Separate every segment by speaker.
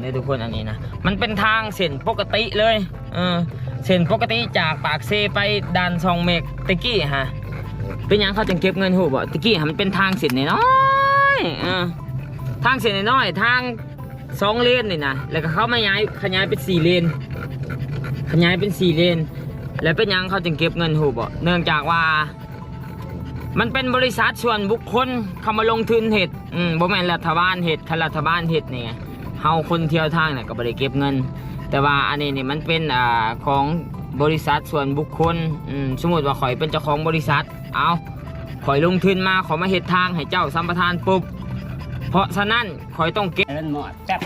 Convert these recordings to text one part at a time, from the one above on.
Speaker 1: เนี่ยทุกคนอันนี้นะ มันเป็นทางเส้นปกติเลย เออ เส้นปกติจากปากเซไปดันซองเมกตะกี้ฮะ เป็นยังเขาจึงเก็บเงินหูบ่ตะกี้ฮะมันเป็นทางเส้นน้อยเออทางเส้นน้อยทางสองเลนนี่นะ แล้วก็เขามาย้ายขยายเป็นสี่เลน ขยายเป็นสี่เลน แล้วเป็นยังเขาจึงเก็บเงินหูบ่เนื่องจากว่า มันเป็นบริษัทส่วนบุคคลเขามาลงทุนเห็ด อืมบ่แม่นรัฐบาลเห็ดถ้ารัฐบาลเห็ดนี่ เฮาคนเที่ยวทางเนี่ยก็บ่ได้เก็บเงิน แต่ว่าอันนี้นี่มันเป็นอ่าของบริษัทส่วนบุคคลอืมสมมติว่าข่อยเป็นเจ้าของบริษัท เอาข่อยลงทุนมาขอมาเห็ดทางให้เจ้าสัมปทานปุ๊บ เพราะฉะนั้นข่อยต้องเก็บ
Speaker 2: เล่นหมอดจับ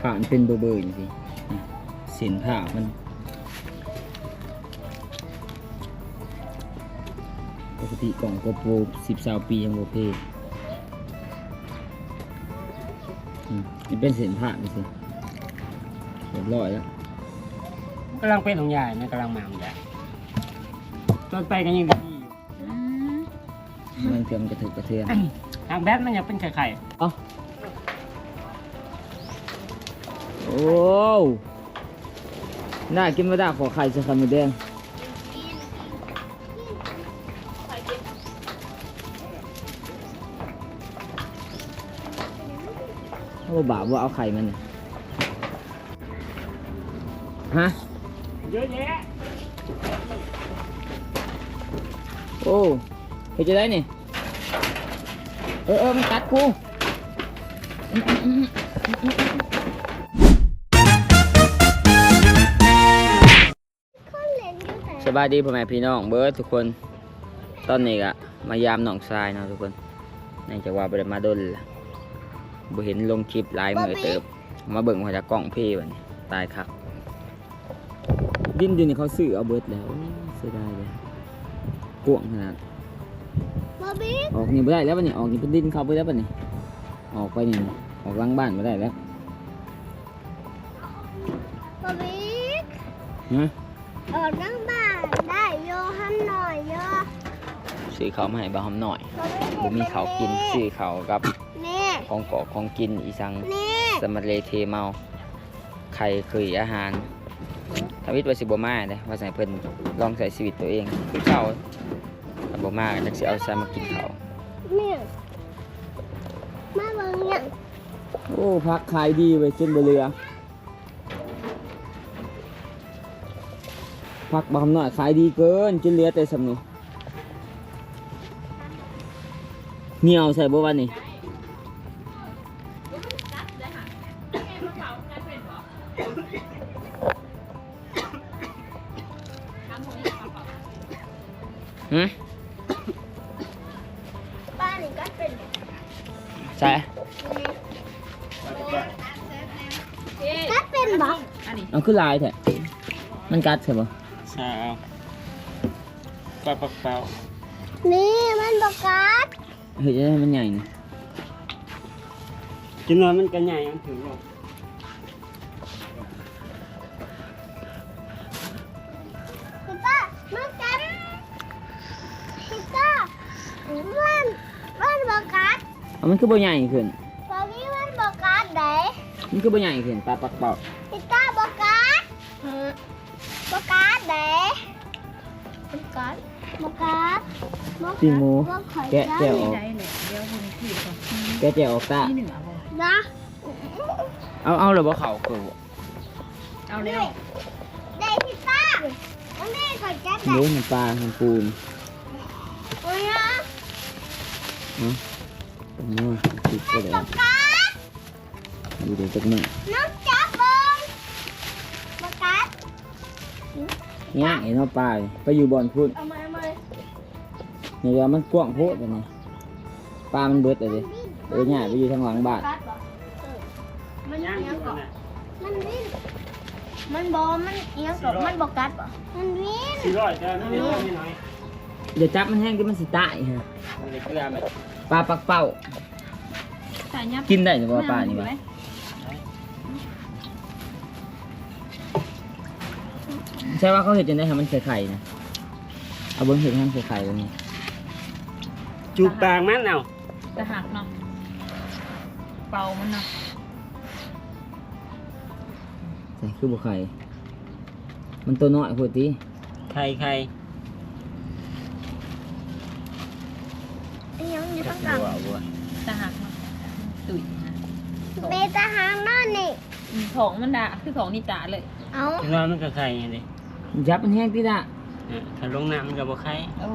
Speaker 1: ผ่านเป็นเบอร์เบอร์อย่างสิสินผ้ามันปกติกล่องโกโปรสิบสาวปียังโอเพ นี่เป็นสินผ้านี่สิเรียบร้อยแล้ว
Speaker 2: กำลังเป็นของใหญ่นะกำลังมาของใหญ่ต้นไปกันยังดีอยู่
Speaker 1: มันเทียมนกระเถือกกระเทือน
Speaker 2: ทางแบทมันยังเป็นไข่ไข่
Speaker 1: เอาโอ้วน่ากินไม่ได้ขอไข่จะคำมือแดง บาปว่าเอาไข่มันฮะ
Speaker 2: เยอะแยะ
Speaker 1: โอ้เห็นจะได้นี่ เออเออมันกัดกูสบายดีพ่อแม่พี่น้องเบิร์ดทุกคน ตอนนี้ก็มายามหนองทรายเนาะทุกคนนื่งจากว่าบ่ได้มาดนละ บ่เห็นลงคลิปหลายมือเติบ มาเบิ่งหัวจากกล้องพี่วันนี้ตายครับดินดินนี่เขาซื้อเอาเบิร์ดแล้วโอ้เสียดายเลยกวางขนาด
Speaker 3: บอบบี้
Speaker 1: ออกนี่ไม่ได้แล้วปะนี่ออกนี่เป็นดินเข้าไปแล้วปะนี่ออกไปนี่ออกหลังบ้านไม่ได้แล้ว
Speaker 3: บอบบี้
Speaker 1: ฮะ
Speaker 3: ออกนั่งบ้านได้โยหันหน่อยโย
Speaker 1: ซื้อเขาวมาให้บ้าหอมหน่อย
Speaker 3: บอบบี้
Speaker 1: บ่มีเขาวกินซื้อเขาวกับ
Speaker 3: นี่
Speaker 1: ของเกาะของกินอีสัง
Speaker 3: นี่
Speaker 1: สมัดเลเทเมาไข่เคยอาหารทวิตว่าสิบมาเด้ว่าใส่เพิ่นลองใส่ชีวิตตัวเองคือเก่าถ้าบ่มาก็จักสิเอาใส่มากินเขาว
Speaker 3: นี่มาเบิ่งเนี่ย
Speaker 1: โอ้พักขายดีไว้จนบ่เหลือพักบ้าหอมหน่อยขายดีเกินจนเหลือแต่สำนี้เหนียวใส่บ่วันนี้ หืม
Speaker 3: บ้านนี่ก็เป็น
Speaker 1: ใช่
Speaker 3: ก็เป็นบ่
Speaker 1: เอาขึ้นลายแท้มันกัดใช่ป
Speaker 3: มัน
Speaker 1: คือบ่ใหญ่ขึ้น
Speaker 3: บอบบี้มันบกัดไหน
Speaker 1: มันคือบ่ใหญ่ขึ้นปลาปักเป่า
Speaker 3: พี่ต้าบกัดบกัดไหนบกัดบกัด
Speaker 1: ปีหมู
Speaker 3: บ่ข่อย
Speaker 1: แกะแกะออก
Speaker 4: ได้แหละเดี๋ยวคุณพี่ก่อน
Speaker 1: แกะแกะออกตา
Speaker 4: ที่เหนือบ่
Speaker 3: นะ
Speaker 1: เอาเอาเลยบ่เข่าคือ
Speaker 4: เอาแล้ว
Speaker 3: ได้พี่ต้าอันนี้ข่อยจัดได้
Speaker 1: รู้มันปลามันปูน
Speaker 3: โอ้ยนะ
Speaker 1: เนาะโอ้ยติดไปเลย
Speaker 3: บกัด
Speaker 1: ดูเดี๋ยวจักหนึ่ง
Speaker 3: น้องจับเบิ้งบกัด
Speaker 1: ง่ายเนาะปลาไปอยู่บ่อนพูด
Speaker 3: เอามาเอามา
Speaker 1: นี่ว่ามันกว้างโพดเลยนี่ปลามันเบิดเลยดิเออง่ายไปอยู่ทางหลังบ้าน
Speaker 3: กัดบ่เออมัน
Speaker 2: ย่าง
Speaker 3: เอี
Speaker 2: อย
Speaker 3: ง
Speaker 2: ยู่
Speaker 3: ก่อน
Speaker 2: นะ
Speaker 3: มันวิ่งมันบอมันเอียงก่อนมันบกัดบ่มันวิ่ง
Speaker 2: สี่ร้อยเจ้านี่น้อยนี่น้อย
Speaker 1: เดี๋ยวจับมันแห้งที่มันสิตายฮะ
Speaker 2: มันเลยเกลือไหม
Speaker 1: ปลาปักเป้า
Speaker 4: สายยับ
Speaker 1: กินได้หรือว่าปลานี่วะใช่ว่าเขาเห็นจนได้ทำมันใส่ไข่นะเอาเบิ้งเห็ดให้มันใส่ไข่ตรงนี้
Speaker 2: จูบปากมันเอา
Speaker 4: จะหักเนาะเป่ามันนะ
Speaker 1: ใส่คือบุไข่ มันตัวน้อยพอดี
Speaker 2: ไข่ไข่
Speaker 3: อันยังอยู่
Speaker 2: บั
Speaker 3: ข้าง
Speaker 2: ว
Speaker 3: กลาง
Speaker 2: บัว
Speaker 4: ตาหักมัน ตุ๋ยนะ
Speaker 3: เบตาหางนอนนี่
Speaker 4: อืมของมันด่าคือของนิตาเลย
Speaker 3: เอา
Speaker 2: คิดว่ามันก็ไข่ไงดิ
Speaker 1: ยับมันแห้งที่ละ
Speaker 2: เออถ้าลงน้ำมันก็บ่ไข่
Speaker 4: โอ้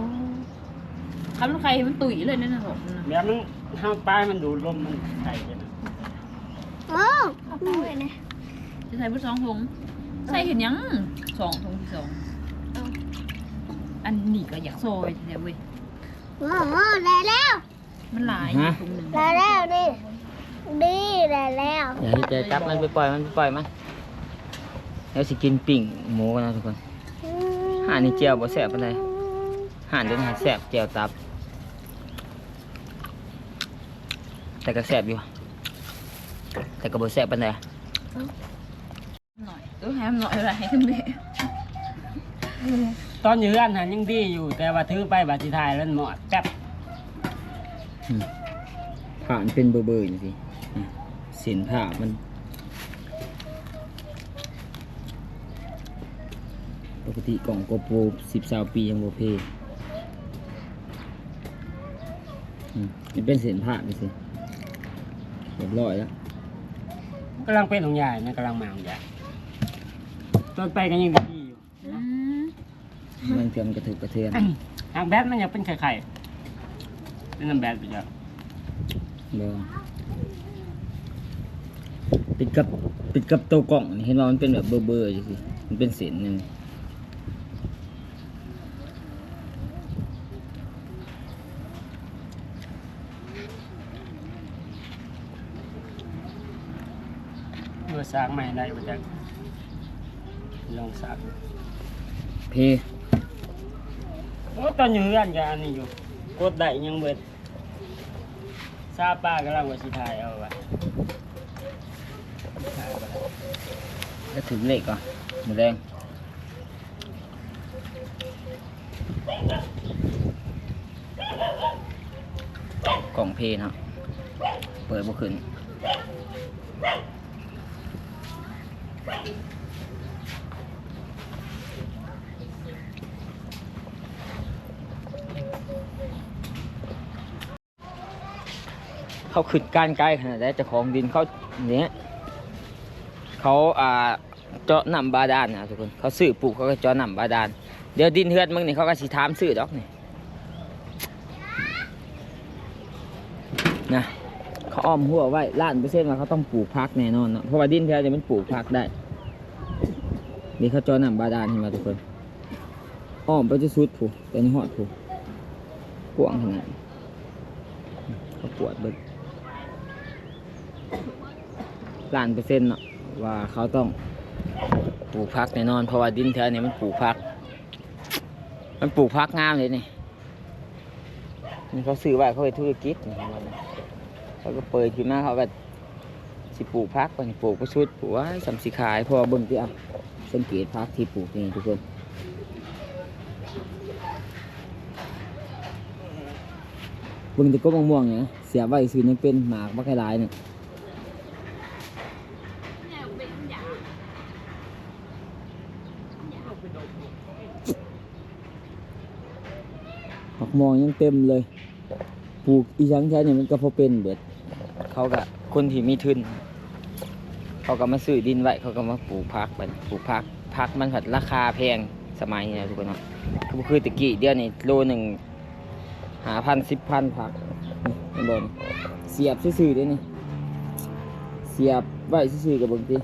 Speaker 4: คำลูกใครมันตุ๋ยเลยนั่นน่ะของมันนะ
Speaker 2: แบบมันห้ามปลายมันดูดลมมันไข่กันนะ
Speaker 3: โอ้เอาไปเลยนะ
Speaker 4: จะใส่พุทสองถุงใส่เห็นยังสองถุงที่สองอันนี้ก็อยากซอยแต่เว้ย
Speaker 3: โอ้โหได้แล้ว
Speaker 4: มันหลายถุงหนึ่ง
Speaker 3: ได้แล้วดิดีได้แล้ว
Speaker 1: อย่าให้ใจจับมันไปปล่อยมันไปปล่อยมันแล้วสิกินปิ่งหมูกันนะทุกคนห่านนี่เจียวบ่แซ่บปานใดห่านเดี๋ยวนี้แสบเจียวตับ แต่ก็แสบอยู่ แต่ก็บ่แสบปานใด
Speaker 4: หน่อยเออให้มันหน่อยอะไรให้ขึ้นเลย
Speaker 2: ตอนอยู่เรือนหันยังดีอยู่ แต่ว่าถือไปบาดสิทายแล้วมันหมดแป๊บ
Speaker 1: ผ่านเป็นเบอร์ๆอยู่สิอะเสินผ่ามันปกติกล่องโกโปรสิบสาวปียังโบเพอืมมันเป็นเส้นผ่าไปสิเรียบร้อยแล้ว
Speaker 2: กำลังเป็นของใหญ่นะกำลังมาของใหญ่ต้นไปก็ยังดีอยู่
Speaker 4: อืม
Speaker 1: มันเทือมนกระถือกระเทือน
Speaker 2: หากแบทมันยังเป็นไข่ไข่ เป็นน้ำแบทไปจ้ะ
Speaker 1: เดี๋ยวปิดกับปิดกับตัวกล่องนี่เห็นว่ามันเป็นแบบเบอร์เบอร์อยู่สิมันเป็นเส้นหนึ่ง
Speaker 2: เมื่อสร้างใหม่ได้ไปจ้ะลองสร้าง
Speaker 1: เพ
Speaker 2: โอ้ตอนอยู่เรือนก็อันนี้อยู่ กดได้ยังเบิดซาป้ากำลังว่าสิทายเอาไว้ถ่ายเอาไว้
Speaker 1: ก็ถึงเหล็กอะหมูแดงกล่องเพเนาะเปิดบ่ขึ้น เขาขึ้นการไกลขนาดไหนเจ้าของดินเขาเนี้ยเขาอ่าเจาะน้ำบาดาลนะทุกคนเขาซื้อปลูกเขาก็เจาะน้ำบาดาลเดี๋ยวดินเฮือดมึงนี่เขาก็สิถามซื้อดอกนี่นะเขาอ้อมหัวไว้ล้านเปอร์เซ็นต์ว่าเขาต้องปลูกพักแน่นอนเนาะเพราะว่าดินแถวนี้มันปลูกพักได้นี่เขาเจาะน้ำบาดาลขึ้นมาทุกคนอ้อมไปจะสุดผูแต่นี่หอดผูกว้างขนาดเขาปวดเบิด ล้านเปอร์เซ็นต์เนาะว่าเขาต้องปลูกพักแน่นอน เพราะว่าดินแถวนี้มันปลูกพัก มันปลูกพักงามเลยนี่นี่เขาซื้อไว้เขาไปธุรกิจเขาก็เปิดขึ้นมาเขาก็สิปลูกพักกันปลูกประชุดปลูกไว้สำสิขายพอเบิ่งที่อะสังเกตพักที่ปลูกนี่ทุกคนเบิ่งแตะก็ม่วงเนี่ยเสียไว้ซื้อยังเป็นหมากบักไคลายเนี่ย ผักมองยังเต็มเลยปลูกอีช้างใช้เนี่ยมันก็พอเป็นเบิดเขาก็คนที่มีทุนเขาก็มาซื้อดินไว้เขาก็มาปลูกพักไปปลูกพักพักมันผัดราคาแพงสมัยนี้นะทุกคนเนาะคือคือตะกี้เดียวนี่โลหนึ่งหาพันสิบพันผักนี่เห็นบนเสียบซื่อๆด้นี่เสียบไว้ซื่อๆกับบางที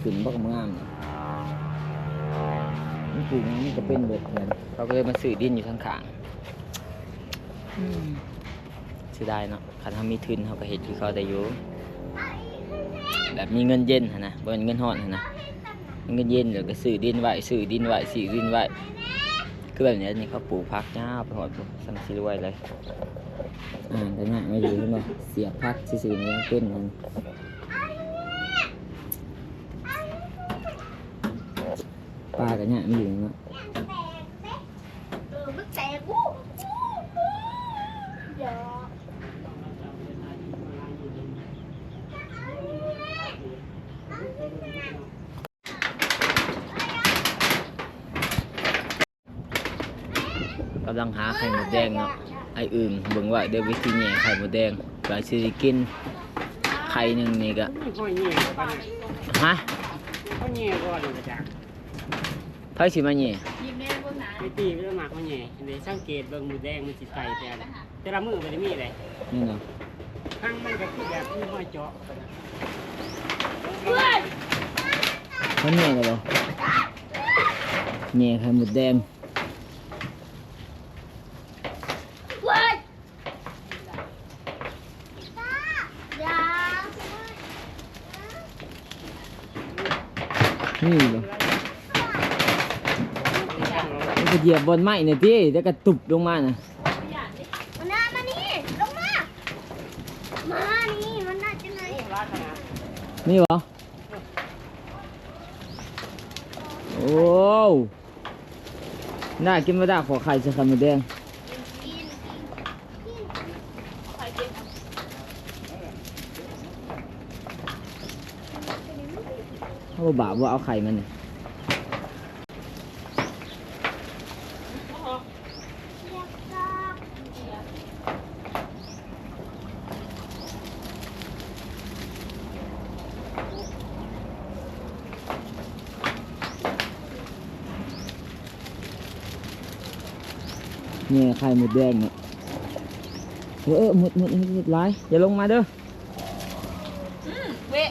Speaker 1: ขึ้นบักงามเนี่ยมันปลูกอย่างนี้ก็เป็นเบิดเหมือนเขาก็เลยมาซื้อดินอยู่ข้างๆ อืมเสียดายเนาะคันเขามีทุนเขาก็เห็นคือเขาได้อยู่ แบบมีเงินเย็นหั้นนะบ่เป็นเงินห่อนหั้นนะเงินเย็นเดี๋ยวก็ซื้อดินไหว้ซื้อดินไหว้ซื้อดินไหวคือแบบนี้นี่เขาปลูกพักจ้าไปหอดปุ๊บสัมสิรวยเลยอ่าแต่ง่ายไม่ดีใช่ไหมเสียพักซื่อๆนี่ยังเป็นมันปลากันเนี่ยไม่ดีเนาะ
Speaker 3: เออมันแตกกูเดี๋ยวำ
Speaker 1: ลังหาไข่มดแดงเนาะไออึ่งเบิ่งว่าเดี๋ยววิธีแหน่ไข่มดแดงก็สิได้กินไข่หนึ่งนี่ก็
Speaker 2: ไม่ค่อยเงี้ยกัน
Speaker 1: ฮะ
Speaker 2: เขาเงี้ยก่อนเลยจ้ะ
Speaker 1: ไผสิมาแหน่
Speaker 4: ยิ้มแน่เบิ่งหนา
Speaker 2: ไปตีไปแล้วมาเขาเงี้ยเดี๋ยวสังเกตเบิ่งหมูแดงมันสิไปแต่ละแต่ละมือมันจะมีอะไร
Speaker 1: นี่เนาะ
Speaker 2: ข้างมันก็คือแบบที่ห้อยเจาะ
Speaker 1: มันแหน่เลยบ่แหน่ไข่มดแดง
Speaker 3: เว้ยตาอย่า
Speaker 1: นี่บ่มันก็เหยียบบนไม้นี่ติแล้วก็ตุบลงมาน่ะ
Speaker 3: มันน่ามานี่ลงมา มานี่มันน่าจะไหน
Speaker 2: ร้านขนาด
Speaker 1: นี่เหรอ โอ้วน่ากินไม่ได้ขอไข่ใส่ไข่มดแดง เขา บอกบาปว่าเอาไข่มันเนี่ยเนี่ยไข่หมดแดงเนี่ยเออเอหมดหมดหมดหมดหลายอย่าลงมาเด้อ
Speaker 4: มเวะ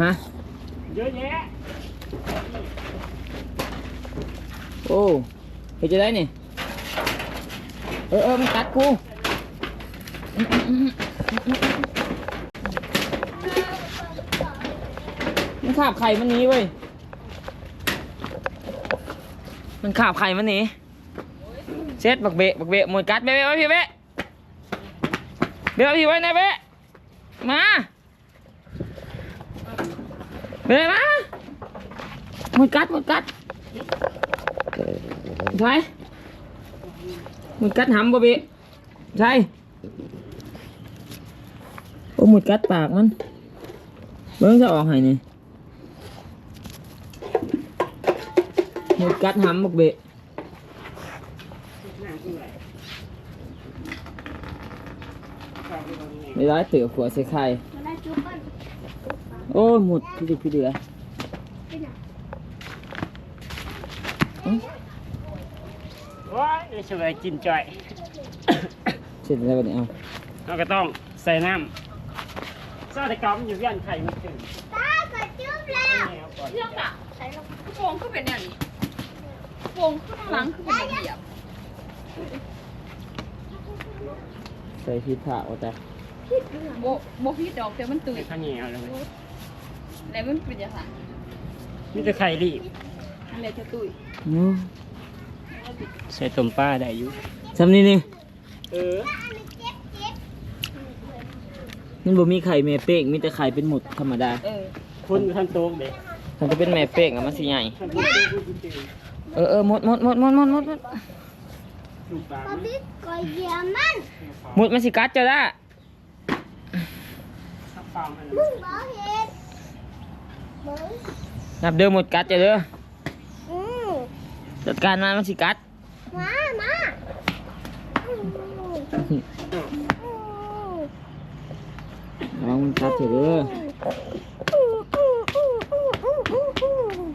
Speaker 1: ฮะ เย
Speaker 2: อะแยะ
Speaker 1: โอ้เฮ็ดจะได้นี่ เออเออมันกัดกูอื้ออื้ออื้อมันขาบไข่มันหนี้เว้ย มันขาบไข่มันหนีเช็ดบักเบะบักเบะหมดกัดเบะเบะไว้พี่เบะเบะไว้พี่ไว้นะเบะมา เบะมาหมดกัดหมดกัดใช่หมุดกัดหำบ่บีใช่โอ้หมุดกัดปากมันเบิ้งจะออกให้นี่หมุดกัดหำบักเบะ
Speaker 2: นั่งที่ไหนข้าวไปตรงนี้
Speaker 1: ไม่ร้ายเตือขวดใส่ไข่
Speaker 3: มันน่าจุ๊บมัน
Speaker 1: โอ้หมุดพี่ดิพี่เดือ
Speaker 3: ที่ไหน
Speaker 2: ว้ายจะช่วยกินจ่อย
Speaker 1: เสร็จแล้วบัดนี้เอา
Speaker 2: เราก็ต้องใส่น้ำซาตะกอมอยู่ย่านไข่มันถึง
Speaker 3: ตาก็จุ๊บแล้ว
Speaker 2: นี่เอาก่อน
Speaker 4: เรื่องอะ
Speaker 3: ใส่ลง
Speaker 4: โป่งขึ้นเป็นอย่างนี้โป่งขึ้นหลังขึ้นเป็นระเบียบ
Speaker 1: ใส่พริกผ่าเอาแต่
Speaker 4: โบโบพี่ดอกแต่มันตุย
Speaker 2: ใส่ข้าวเหนียวเลย
Speaker 4: แล้วมันเป็นยังไง
Speaker 2: นี่จะไข่รีบ
Speaker 4: อะไรจะตุย
Speaker 1: โอ้
Speaker 2: ใส่ต้มปลาได้อยู่
Speaker 1: ทำนี่นี่
Speaker 2: เออ
Speaker 3: เจ็บเจ็บ
Speaker 1: มันบ่มีไข่แม่เป้งมีแต่ไข่เป็นหมุดธรรมดา
Speaker 4: เออ
Speaker 2: คนท่านโต๊ะเด็ก
Speaker 1: ถ้าจะเป็นแม่เป้งอะมันสิใหญ่
Speaker 2: ท่านโต๊ะผู้กินตื่น
Speaker 1: เออเออหมดหมดหมดหมดหมดหมดหมด
Speaker 2: ลูกปลา
Speaker 3: ปาบิ๊กก็เหยียบมัน
Speaker 1: หมดมันสิกัดเจ้าละ
Speaker 2: ข้าวปลามัน
Speaker 3: มึงบอกเห็นมึง
Speaker 1: นับเดิมหมดกัดเจ้าเด้อ
Speaker 3: อืม
Speaker 1: จัดการมันมันสิกัด
Speaker 3: มามาอืมอืม
Speaker 1: ระวังมันกัดเจ้าเด้อ
Speaker 3: อืมอืมอืมอืมอืมอืม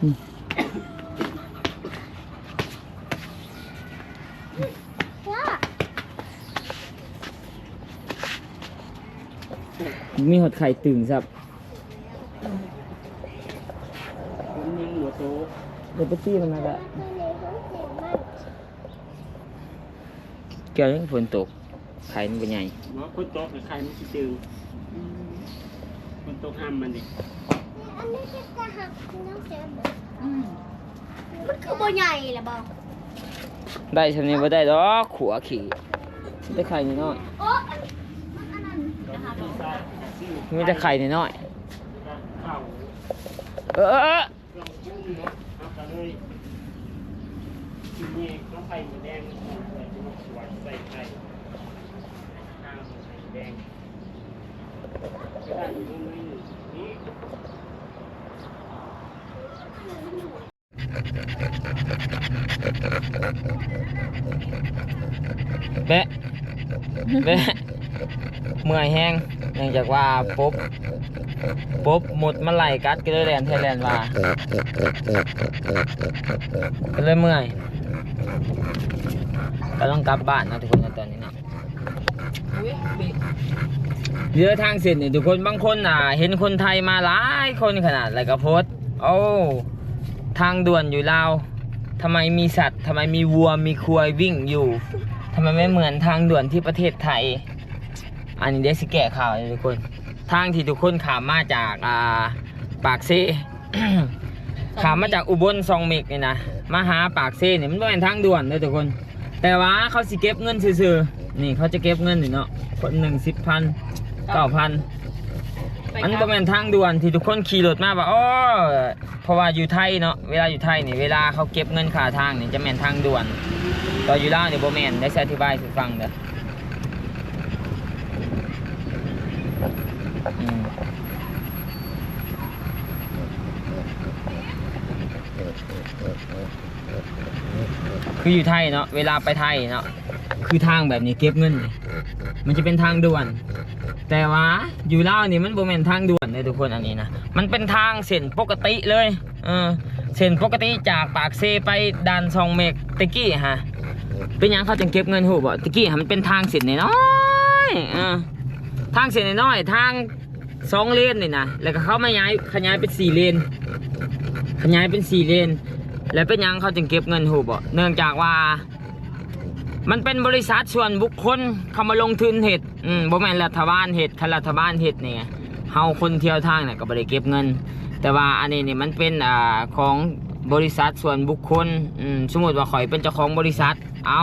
Speaker 3: อืมว่า
Speaker 1: มีหดไข่ตึงซับ
Speaker 2: คนยิงหัวโต
Speaker 1: เดี๋ยวไปตีมันมาละ
Speaker 3: ไม่เลยเขาเสียงมัน
Speaker 1: เกี่ยวกับฝนตก ไข่มันเป็นใหญ่
Speaker 2: หมอคนโตกับไข่มันสิตื่น
Speaker 3: ม
Speaker 2: คนตกห้ามมันดิ
Speaker 3: อันนี้จะหักน้องเจ็บ
Speaker 4: อืม
Speaker 3: มันคือบ่ใหญ่แหละบอก
Speaker 1: ได้ชนิดว่าได้ดอกขัวขี่ได้ไข่นิดหน่อย
Speaker 3: โอ้ มี
Speaker 1: แต่ไข่นิดหน่อย
Speaker 2: เอ
Speaker 1: อเออเออ
Speaker 2: ลองจุ้งเนาะเอากันเลยทีนี้น้องไข่หมูแดงใส่ถุงสวยใส่ไข่ข้าวไข่แดงก็ได้อยู่ตรงนี้นี่
Speaker 1: แบะแบะเมื่อยแห้ง เนื่องจากว่าปุ๊บปุ๊บหมดมันไหลกัดก็เลยแลนไทยแลนด์ว่าก็เลยเมื่อยก็ต้องกลับบ้านนะทุกคนตอนนี้เนาะ
Speaker 4: อุ้ยเบะ
Speaker 1: เรือทางเส้นนี่ทุกคนบางคนอะ เห็นคนไทยมาหลายคนขนาดแล้วก็โพสโอ้ทางด่วนอยู่ลาวทำไมมีสัตว์ทำไมมีวัวมีควายวิ่งอยู่ทำไมไม่เหมือนทางด่วนที่ประเทศไทย อันนี้เดี๋ยวสิแก้ข่าวเลยทุกคน ทางที่ทุกคนขามมาจากอ่าปากเซขามมาจากอุบลซองเมกนี่นะมาหาปากเซนี่ยมันเป็นทางด่วนเลยทุกคน แต่ว่าเขาสิเก็บเงินซื่อๆนี่เขาจะเก็บเงินนี่เนาะคนหนึ่งสิบพันเก้าพัน
Speaker 4: ไป
Speaker 1: มันก็เป็นทางด่วนที่ทุกคนขี่รถมาว่าอ๋อเพราะว่าอยู่ไทยเนาะเวลาอยู่ไทยนี่เวลาเขาเก็บเงินค่าทางนี่จะแม่นทางด่วนตอนอยู่ลาวนี่บ่แมนได้อธิบายให้ฟังเด้ออืม คืออยู่ไทยเนาะเวลาไปไทยเนาะคือทางแบบนี้เก็บเงิน มันจะเป็นทางด่วน แต่ว่าอยู่ลาวนี่มันบ่แม่นทางด่วนเลยทุกคนอันนี้นะมันเป็นทางเส้นปกติเลยเออเส้นปกติจากปากเซไปด่านซองเมกตะกี้ฮะเป็นยังเขาจึงเก็บเงินหูบ่ตะกี้ฮะมันเป็นทางเส้นน้อยเออทางเส้นน้อยทาง สองเลนนี่นะแล้วก็เขามาย้ายขยายเป็นสี่เลน ขยายเป็นสี่เลน แล้วเป็นยังเขาจึงเก็บเงินหูบ่เนื่องจากว่า มันเป็นบริษัทส่วนบุคคลเขามาลงทุนเห็ดอืมบ่แม่นรัฐบาลเห็ดคันรัฐบาลเห็ดเนี่ยเฮาคนเที่ยวทางเนี่ยก็บ่ได้เก็บเงิน แต่ว่าอันนี้เนี่ยมันเป็นอ่าของบริษัทส่วนบุคคลอืมสมมติว่าข่อยเป็นเจ้าของบริษัท เอา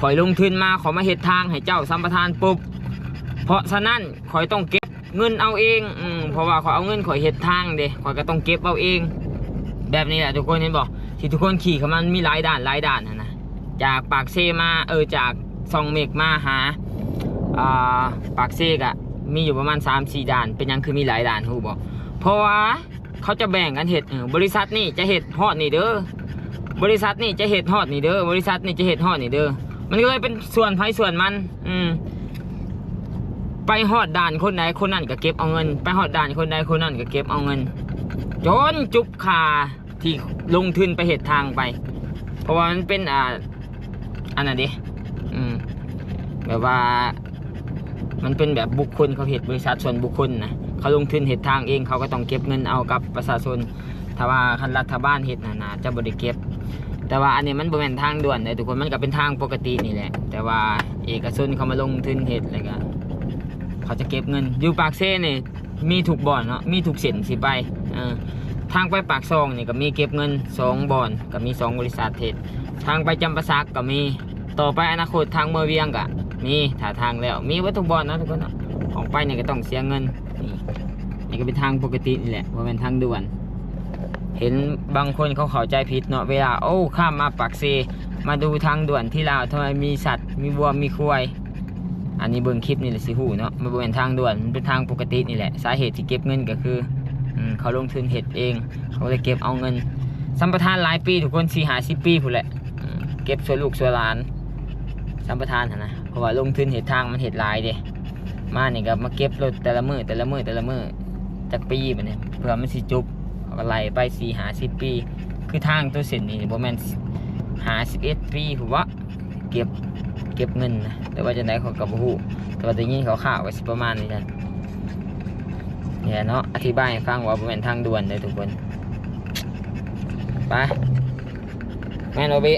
Speaker 1: ข่อยลงทุนมาขอมาเห็ดทางให้เจ้าสัมปทานปุ๊บเพราะฉะนั้นข่อยต้องเก็บ เงินเอาเองอืมเพราะว่าขอเอาเงินขอยเห็ดทางเด้ขอยก็ต้องเก็บเอาเอง แบบนี้แหละทุกคนเห็นบอกที่ทุกคนขี่เขามันมีหลายด่านหลายด่านนะนะจากปากเซมาเออจากซองเมกมาหาอ่าปากเซกอะมีอยู่ประมาณ3 4ด่าน เป็นยังคือมีหลายด่านฮู้บ่เพราะว่าเขาจะแบ่งกันเห็ดบริษัทนี่จะเห็ดฮอดนี่เด้อบริษัทนี่จะเห็ดฮอดนี่เด้อบริษัทนี่จะเห็ดฮอดนี่เด้อมันก็เลยเป็นส่วนไผส่วนมัน อืม ไปฮอดด่านคนใดคนนั้นก็เก็บเอาเงิน ไปฮอดด่านคนใดคนนั้นก็เก็บเอาเงิน จนจุบคาที่ลงทุนไปเห็ดทางไป เพราะว่ามันเป็นอ่าอันนั้นดิอืมแบบว่า มันเป็นแบบบุคคลเขาเหตุบริษัทส่วนบุคคลนะเขาลงทุนเหตุทางเองเขาก็ต้องเก็บเงินเอากับประชาชนถ้าว่าคันรัฐบาลเหตุนานาจะบริเก็บ แต่ว่าอันนี้มันบ่แม่นทางด่วนเลยทุกคนมันก็เป็นทางปกตินี่แหละ แต่ว่าเอกชนเขามาลงทุนเหตุอะไรก็ เขาจะเก็บเงิน อยู่ปากเซ่นี่มีถูกบ่อนเนาะมีถูกเส้นสิไปทางไปปากซองนี่ก็มีเก็บเงินสองบ่อนก็มีสองบริษัทเหตุทางไปจำปาสักก็มีต่อไปอนาคตทางเมืองเวียงก็มีถ้าทางแล้ว มีวัตถุบอลนะทุกคนเนาะออกไปเนี่ยก็ต้องเสียเงินนี่นี่ก็เป็นทางปกตินี่แหละว่าเป็นทางด่วนเห็นบางคนเขาเข้าใจผิดเนาะเวลาโอ้ข้ามมาปากเซมาดูทางด่วนที่ลาวทำไมมีสัตว์ มีวัวมีควาย อันนี้เบิ่งคลิปนี่แหละสิหูเนาะมันเป็นทางด่วนมันเป็นทางปกตินี่แหละสาเหตุที่เก็บเงินก็คืออเขาลงทุนเห็ดเอง เขาเลยเก็บเอาเงินสัมปทานหลายปีทุกคนสี่หาสิบปีผู้แหละเก็บส่วนลูกส่วนหลานสัมปทานนะเพราะว่าลงทุนเห็ดทางมันเห็ดหลายเด้มาเนี่ยก็มาเก็บรถแต่ละมือแต่ละมือแต่ละมือจากปีแบบนี้เพื่อมันสิจุบเขาก็ไล่ไปสี่หาสิบปี คือทางตัวเส้นนี่บ่แมนหาสิบเอ็ดปีผมว่าเก็บ เก็บเงินนะแต่ว่าจะไหนเขากับหูแต่ว่าแตยินเขาข่าวไว้สิประมาณนี้นะเนี่ยเนาะอธิบายให้ฟังว่าเป็นทางด่วนเลยทุกคนไปแม่นโอบิ